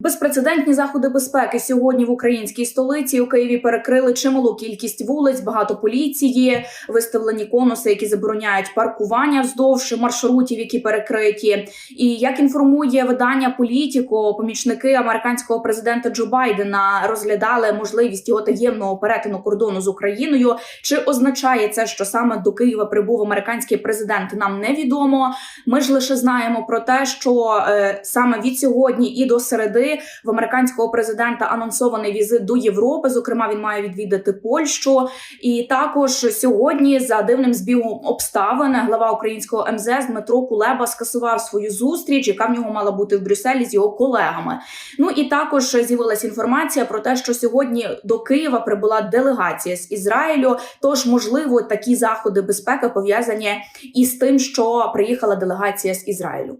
Безпрецедентні заходи безпеки сьогодні в українській столиці у Києві перекрили чималу кількість вулиць, багато поліції, виставлені конуси, які забороняють паркування вздовж маршрутів, які перекриті. І як інформує видання Політіко, помічники американського президента Джо Байдена розглядали можливість його таємного перетину кордону з Україною. Чи означає це, що саме до Києва прибув американський президент? Нам невідомо. Ми ж лише знаємо про те, що е, саме від сьогодні і до середи в американського президента анонсований візит до Європи. Зокрема, він має відвідати Польщу. І також сьогодні, за дивним збігом обставин, глава українського МЗС Дмитро Кулеба скасував свою зустріч, яка в нього мала бути в Брюсселі з його колегами. Ну і також з'явилася інформація про те, що сьогодні до Києва прибула делегація з Ізраїлю. Тож, можливо, такі заходи безпеки пов'язані із тим, що приїхала делегація з Ізраїлю.